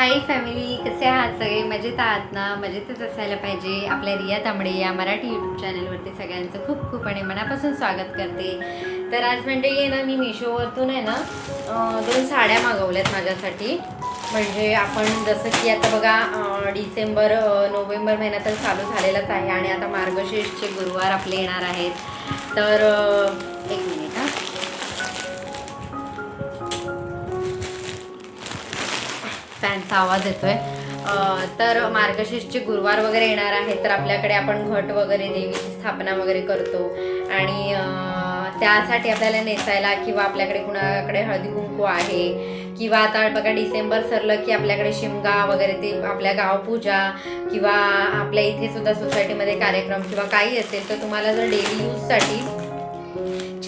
Hi family कसे आहात सगळे? मजेत आहात ना? मजेतच असायला पाहिजे. आपल्या रिया तांबडे या मराठी यूट्यूब चॅनलवरती सगळ्यांचं खूप खूप आणि मनापासून स्वागत करते. तर आज म्हणजे आहे ना मी मिशोवरतून आहे ना दोन साड्या मागवल्यात माझ्यासाठी. म्हणजे आपण जसं की आता बघा डिसेंबर नोव्हेंबर महिना तर चालू झालेलाच आहे आणि आता मार्गशीर्षचे गुरुवार आपले येणार आहेत. तर एक फॅनचा आवाज येतोय. तर मार्गशीर्षचे गुरुवार वगैरे येणार आहेत तर आपल्याकडे आपण घट वगैरे देवीची स्थापना वगैरे करतो. आणि त्यासाठी आपल्याला नेसायला किंवा आपल्याकडे कुणाकडे हळदी कुंकू आहे किंवा आता बघा डिसेंबर सरलं की आपल्याकडे शिमगा वगैरे ते आपल्या गावपूजा किंवा आपल्या इथे सुद्धा सोसायटीमध्ये कार्यक्रम किंवा काही असेल तर तुम्हाला जर डेली यूजसाठी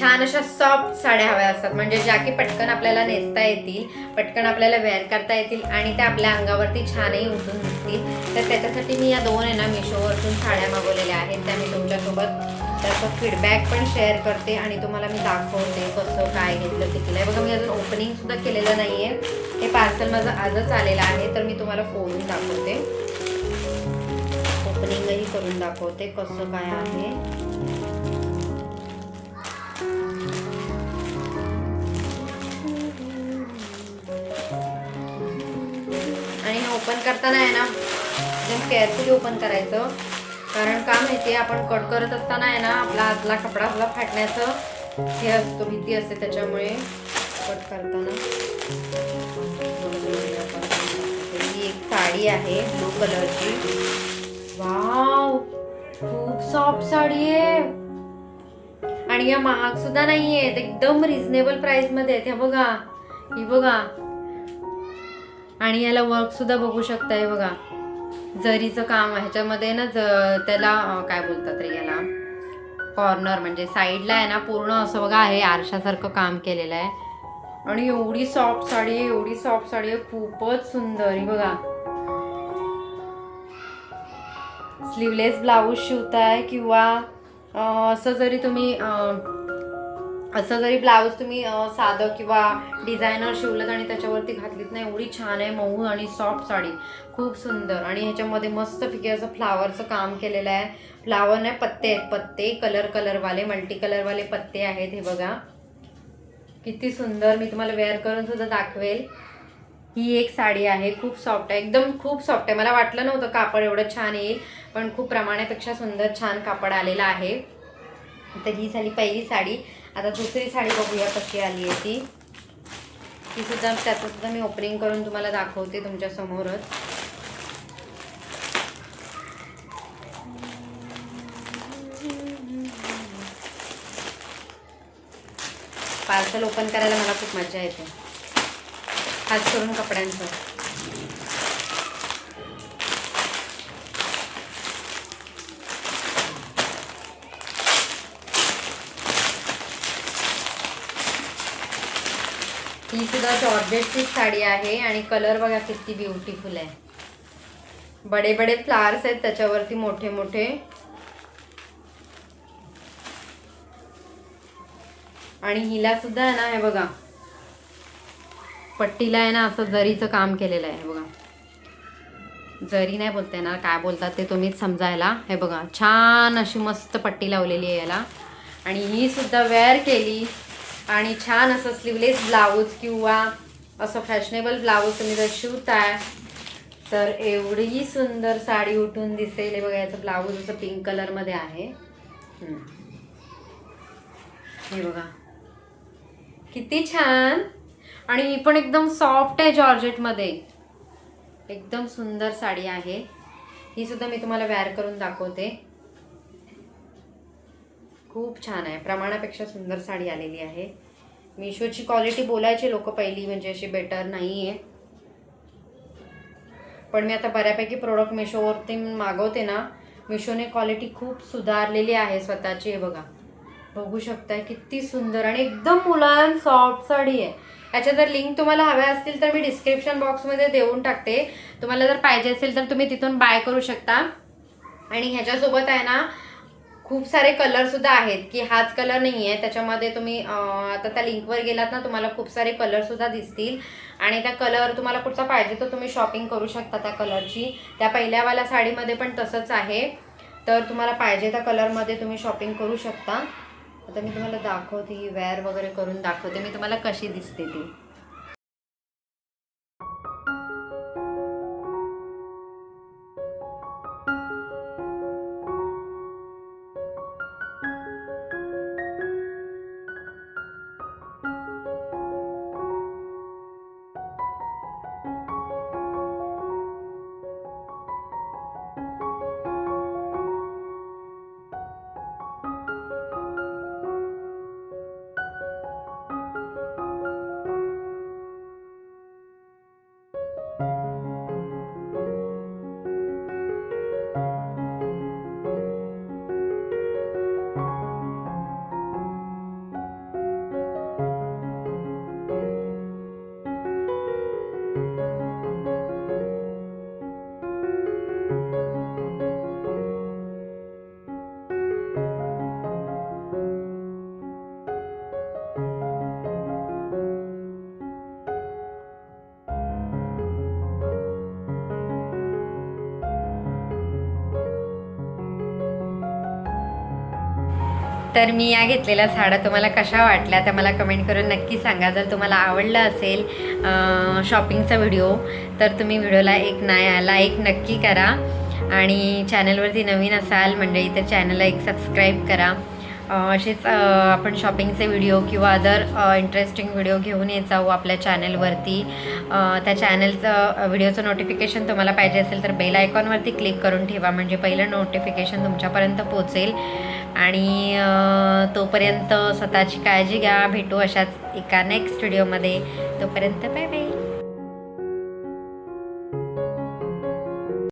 छान अशा सॉफ्ट साड्या हव्या असतात. म्हणजे ज्या की पटकन आपल्याला नेसता येतील पटकन आपल्याला वेअर करता येतील आणि त्या आपल्या अंगावरती छानही उठून दिसतील. तर त्याच्यासाठी मी या दोन आहे ना मिशोवरतून साड्या मागवलेल्या आहेत. त्या मी तुमच्यासोबत त्याचा फीडबॅक पण शेअर करते आणि तुम्हाला मी दाखवते कसं काय घेतलं कितीला आहे बघा मी अजून ओपनिंग सुद्धा केलेलं नाही आहे हे पार्सल माझं आजच आलेलं आहे तर मी तुम्हाला फोडून दाखवते. ओपनिंगही करून दाखवते कसं काय आहे. आणि हे ओपन करताना आहे ना एकदम केअरफुली ओपन करायचं. कारण का माहिती आपण कट करत असताना आहे ना आपला आतला कपडा आपला फाटण्याचं हे असतो भीती असते त्याच्यामुळे कट करताना. ही एक साडी आहे ब्लू कलरची वाव खूप सॉफ्ट साडी आहे. आणि या महाग सुद्धा नाहीये. एकदम रिझनेबल प्राइसमध्ये आहेत. ह्या बघा. ही बघा. आणि याला वर्क सुद्धा बघू शकताय बघा. जरीचं काम ह्याच्यामध्ये ना ज त्याला काय बोलतात रे याला? कॉर्नर म्हणजे साईडला आहे ना पूर्ण असं बघा आहे आरशासारखं काम केलेलं आहे. आणि एवढी सॉफ्ट साडी आहे एवढी सॉफ्ट साडी आहे. खूपच सुंदर ही बघा. स्लीवलेस ब्लाऊज शिवताय किंवा असं जरी तुम्ही असं जरी ब्लाऊज तुम्ही साधं किंवा डिझायनर शिवलं आणि त्याच्यावरती घातलीत नाही एवढी छान आहे मऊ आणि सॉफ्ट साडी. खूप सुंदर. आणि ह्याच्यामध्ये मस्त फिके असं फ्लावरचं काम केलेलं आहे. फ्लावर नाही पत्ते आहेत पत्ते. कलर कलरवाले मल्टी कलरवाले पत्ते आहेत हे बघा. किती सुंदर. मी तुम्हाला वेअर करून सुद्धा दाखवेल. ही एक साडी आहे. खूप सॉफ्ट आहे. एकदम खूप सॉफ्ट आहे. मला वाटलं नव्हतं कापड एवढं छान येईल. पण खूप प्रमाणापेक्षा सुंदर छान कापड आलेलं आहे. तर ही झाली पहिली साडी. आता दुसरी साडी बघूया कशी आली आहे ती. ती सुद्धा त्याचं सुद्धा मी ओपनिंग करून तुम्हाला दाखवते तुमच्या समोरच. पार्सल ओपन करायला मला खूप मजा येते. खास करून कपड्यांचं. ही सुद्धा जॉर्जेटची साडी आहे आणि कलर बघा किती ब्युटिफुल आहे. बडे बडे फ्लावर्स आहेत त्याच्यावरती मोठे मोठे. आणि हिला सुद्धा आहे ना हे बघा. पट्टीला आहे ना असं जरीचं काम केलेलं आहे बघा. जरी नाही बोलते ना काय बोलतात ते तुम्हीच समजायला. हे बघा छान अशी मस्त पट्टी लावलेली आहे याला. आणि ही सुद्धा वेअर केली. आणि छान असं स्लीवलेस ब्लाऊज किंवा असं फॅशनेबल ब्लाऊज तुम्ही जर शिवताय तर एवढी सुंदर साडी उठून दिसेल. हे बघा याचं ब्लाऊज असं पिंक कलरमध्ये आहे. हे बघा. किती छान. आणि ही पण एकदम सॉफ्ट आहे जॉर्जेटमध्ये एकदम सुंदर साडी आहे. ही सुद्धा मी तुम्हाला वेअर करून दाखवते. खूप छान आहे. प्रमाणापेक्षा सुंदर साडी आलेली आहे. मिशोची क्वालिटी बोलायची लोक पहिली म्हणजे अशी बेटर नाही आहे पण मी आता बऱ्यापैकी प्रोडक्ट मिशोवरती मागवते ना मिशोने क्वालिटी खूप सुधारलेली आहे स्वतःची. हे बघा. बघू शकताय किती सुंदर आणि एकदम मुलायम सॉफ्ट साडी आहे. याच्या जर लिंक तुम्हाला हव्या असतील तर मी डिस्क्रिप्शन बॉक्समध्ये देऊन टाकते. तुम्हाला जर पाहिजे असेल तर तुम्ही तिथून बाय करू शकता. आणि ह्याच्यासोबत आहे ना खूप सारे कलर सुद्धा आहेत की हाच कलर नाही आहे त्याच्यामध्ये तुम्ही आता त्या लिंकवर गेलात ना तुम्हाला खूप सारे कलर सुद्धा दिसतील. आणि त्या कलर तुम्हाला कुठचा पाहिजे तो तुम्ही शॉपिंग करू शकता त्या कलरची त्या पहिल्यावाल्या साडीमध्ये पण तसंच आहे. तर तुम्हाला पाहिजे त्या कलरमध्ये तुम्ही शॉपिंग करू शकता. आता मी तुम्हाला दाखवते ही वेअर वगैरे करून दाखवते. मी तुम्हाला कशी दिसते ती. तर मी या घेतलेल्या साड्या तुम्हाला कशा वाटल्या त्या मला कमेंट करून नक्की सांगा. जर तुम्हाला आवडलं असेल शॉपिंगचा व्हिडिओ तर तुम्ही व्हिडिओला एक नाही लाईक नक्की करा. आणि चॅनलवरती नवीन असाल मंडळी तर चॅनलला एक सबस्क्राईब करा. असेच आपण शॉपिंगचे व्हिडिओ किंवा अदर इंटरेस्टिंग व्हिडिओ घेऊन येत जाऊ आपल्या चॅनलवरती त्या चॅनलचं व्हिडिओचं नोटिफिकेशन तुम्हाला पाहिजे असेल तर बेल आयकॉनवरती क्लिक करून ठेवा. म्हणजे पहिलं नोटिफिकेशन तुमच्यापर्यंत पोचेल आणि तोपर्यंत स्वतःची काळजी घ्या. भेटू अशाच एका नेक्स्ट व्हिडिओमध्ये तोपर्यंत बाय बाय